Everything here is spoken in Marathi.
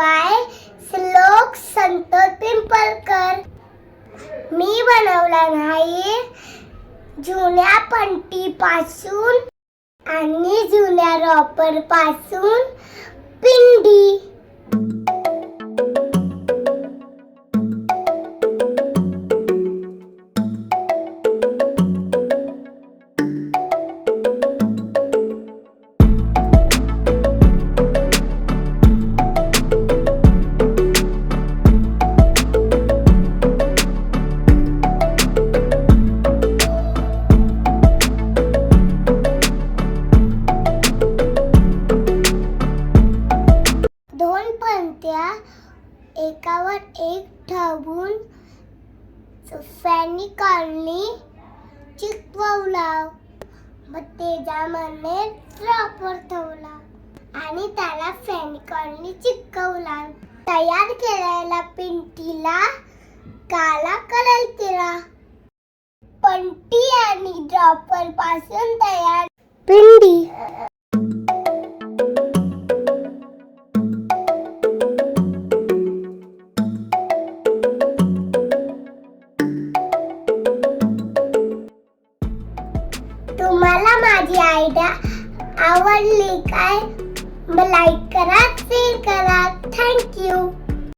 नाव श्लोक संतोष पिंपळकर. मी बनवला नाही. जुन्या पंटीपासून आणि जुन्या रॉपर एकावर एक ठेवून फॅनी कॉलनी चिकवला मग त्याच्यामध्ये ड्रॉपर ठेवला आणि त्याला फॅनी कॉलनी चिकवला तयार केलेल्या पिंटीला काला कलर केला. पंटी आणि ड्रॉपरपासून तुम्हाला माझी आयडिया आवडली काय? लाईक करा शेअर करा. थँक्यू